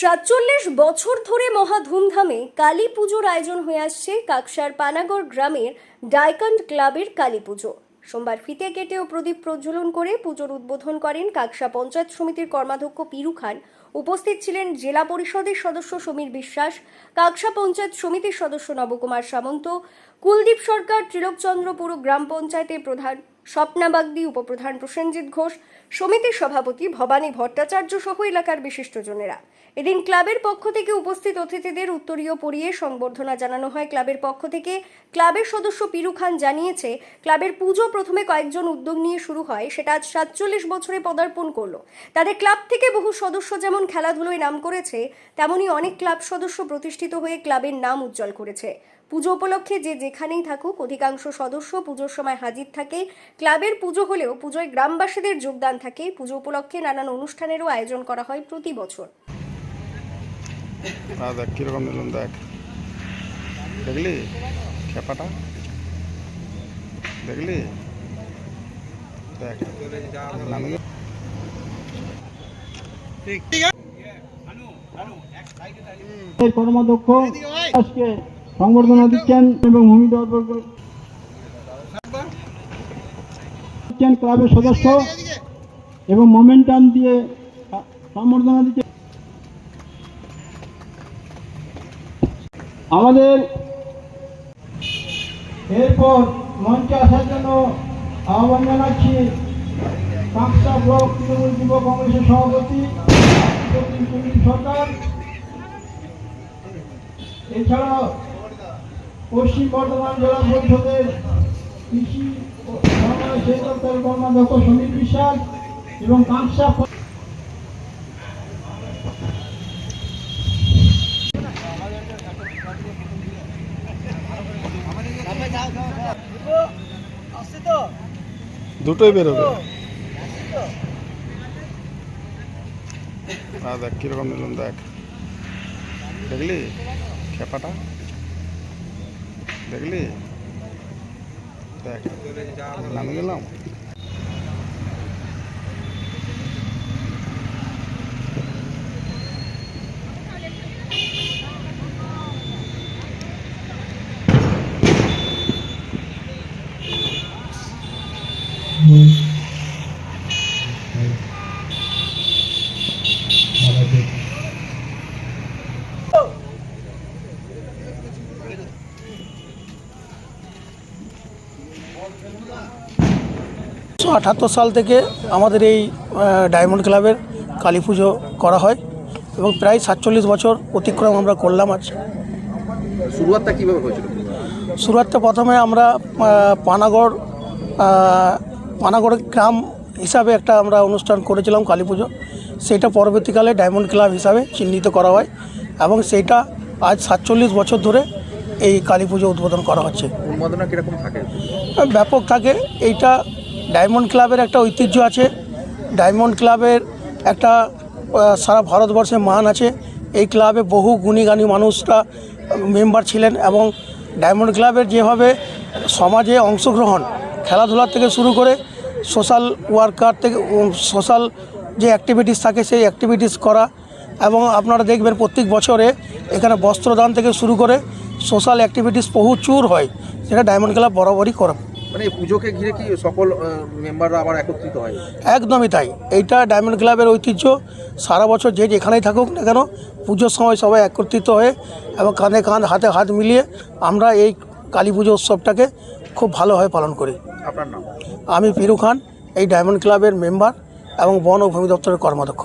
সাতচল্লিশ বছর ধরে মহা ধুমধামে কালী পুজোর আয়োজন হয়ে আসছে কাকসার পানাগড় গ্রামের ডাইকান্ড ক্লাবের কালী পুজো। সোমবার ফিতে কেটে ও প্রদীপ প্রজ্বলন করে পুজোর উদ্বোধন করেন কাকসা পঞ্চায়েত সমিতির কর্মাধ্যক্ষ পিরু খান। উপস্থিত ছিলেন জেলা পরিষদের সদস্য সমীর বিশ্বাস, কাকসা পঞ্চায়েত সমিতির সদস্য নবকুমার সামন্ত, কুলদীপ সরকার ত্রিলোকচন্দ্রপুর গ্রাম পঞ্চায়েতের প্রধান স্বপ্না বাগদি, উপপ্রধান প্রসেনজিৎ ঘোষ, সমিতির সভাপতি ভবানী ভট্টাচার্য সহ এলাকার বিশিষ্টজনেরা। এদিন ক্লাবের পক্ষ থেকে উপস্থিত অতিথিদের উত্তরীয় পরিয়ে সংবর্ধনা জানানো হয়। ক্লাবের পক্ষ থেকে ক্লাবের সদস্য পিরু খান জানিয়েছে, ক্লাবের পুজো প্রথমে কয়েকজন উদ্যোগ নিয়ে শুরু হয়, সেটা আজ সাতচল্লিশ বছরে পদার্পণ করল। তাদের ক্লাব থেকে বহু সদস্য যেমন খেলাধুলোয় নাম করেছে তেমনই অনেক ক্লাব সদস্য প্রতিষ্ঠিত হয়ে ক্লাবের নাম উজ্জ্বল করেছে। পুজো উপলক্ষে যে যেখানেই থাকুক অধিকাংশ সদস্য পুজোর সময় হাজির থাকে। ক্লাবের পুজো হলেও পুজোয় গ্রামবাসীদের যোগদান থাকে। পুজো উপলক্ষে নানান অনুষ্ঠানেরও আয়োজন করা হয় প্রতি বছর। আর দেখ কীরকম নিলাম দেখ। দেখলি? খেপাটা? দেখলি? দেখ। কর্মাধ্যক্ষ আজকে সংবর্ধনা দিচ্ছেন এবং ভূমি দিচ্ছেন ক্লাবের সদস্য এবং মোমেন্টাম দিয়ে সংবর্ধনা দিচ্ছে আমাদের এরপর মঞ্চে আসার জন্য আহ্বান জানাচ্ছি কাঁকসা ব্লক তৃণমূল যুব কংগ্রেসের সভাপতি সরকার। এছাড়াও পশ্চিম বর্ধমান জেলা পরিষদের কৃষি ও সেই দপ্তরের কর্মাধ্যক্ষ সমীর বিশ্বাস এবং কাঁকসা দুটোই বেরোবে। আর দেখ কীরকম নিলাম দেখ। দেখলি? খেপাটা? দেখলি দেখ নামিয়ে নিলাম আঠাত্তর সাল থেকে আমাদের এই ডায়মন্ড ক্লাবের কালী পুজো করা হয় এবং প্রায় সাতচল্লিশ বছর অতিক্রম আমরা করলাম আজ। শুরুয়াতটা কীভাবে হয়েছিল? শুরুয়াতে প্রথমে আমরা পানাগড় পানাগড় গ্রাম হিসাবে একটা আমরা অনুষ্ঠান করেছিলাম কালী পুজো। সেটা পরবর্তীকালে ডায়মন্ড ক্লাব হিসাবে চিহ্নিত করা হয় এবং সেইটা আজ সাতচল্লিশ বছর ধরে এই কালী পুজো উদ্বোধন করা হচ্ছে। উন্মাদনা কীরকম থাকে? ব্যাপক থাকে। এইটা ডায়মন্ড ক্লাবের একটা ঐতিহ্য আছে। ডায়মন্ড ক্লাবের একটা সারা ভারতবর্ষে মান আছে। এই ক্লাবে বহু গুণী গানী মানুষরা মেম্বার ছিলেন এবং ডায়মন্ড ক্লাবের যেভাবে সমাজে অংশগ্রহণ খেলাধুলা থেকে শুরু করে সোশ্যাল ওয়ার্কার থেকে সোশ্যাল যে অ্যাক্টিভিটিস থাকে সেই অ্যাক্টিভিটিস করা এবং আপনারা দেখবেন প্রত্যেক বছরে এখানে বস্ত্রদান থেকে শুরু করে সোশ্যাল অ্যাক্টিভিটিস প্রচুর হয় সেটা ডায়মন্ড ক্লাব বরাবরই করে। মানে পুজোকে ঘিরে কি সকল মেম্বাররা আবার একত্রিত হয়? একদমই তাই। এইটা ডায়মন্ড ক্লাবের ঐতিহ্য। সারা বছর যে যেখানেই থাকুক না কেন পুজোর সময় সবাই একত্রিত হয়ে এবং কাঁধে কাঁধ হাতে হাত মিলিয়ে আমরা এই কালী পুজো উৎসবটাকে খুব ভালোভাবে পালন করি। আপনার নাম? আমি পিরু খান এই ডায়মন্ড ক্লাবের মেম্বার এবং বন ও ভূমি দপ্তরের কর্মাধ্যক্ষ।